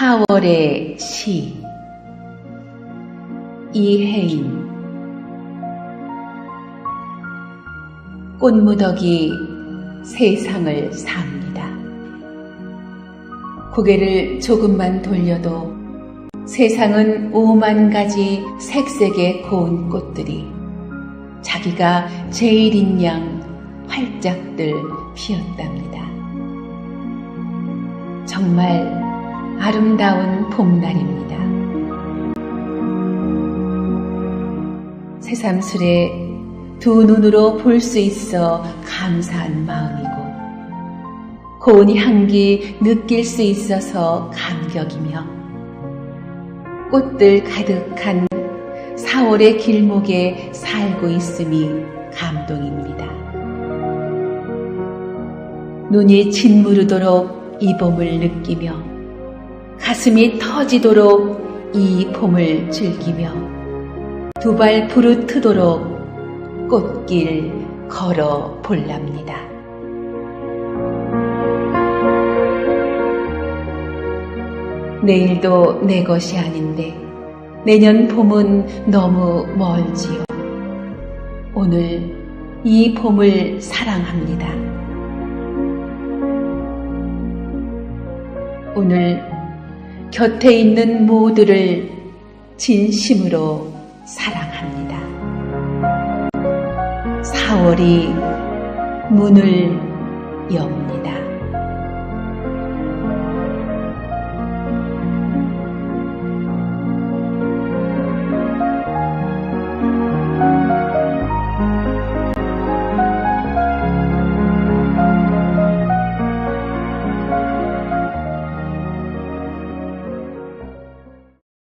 4월의 시 이혜인 꽃무더기 세상을 삽니다. 고개를 조금만 돌려도 세상은 오만 가지 색색의 고운 꽃들이 자기가 제일인 양 활짝들 피었답니다. 정말 아름다운 봄날입니다. 새삼스레 두 눈으로 볼 수 있어 감사한 마음이고 고운 향기 느낄 수 있어서 감격이며 꽃들 가득한 4월의 길목에 살고 있음이 감동입니다. 눈이 짓무르도록 이 봄을 느끼며 가슴이 터지도록 이 봄을 즐기며 두 발 부르트도록 꽃길 걸어 볼랍니다. 내일도 내 것이 아닌데 내년 봄은 너무 멀지요. 오늘 이 봄을 사랑합니다. 오늘 곁에 있는 모두를 진심으로 사랑합니다. 4월이 문을 엽니다.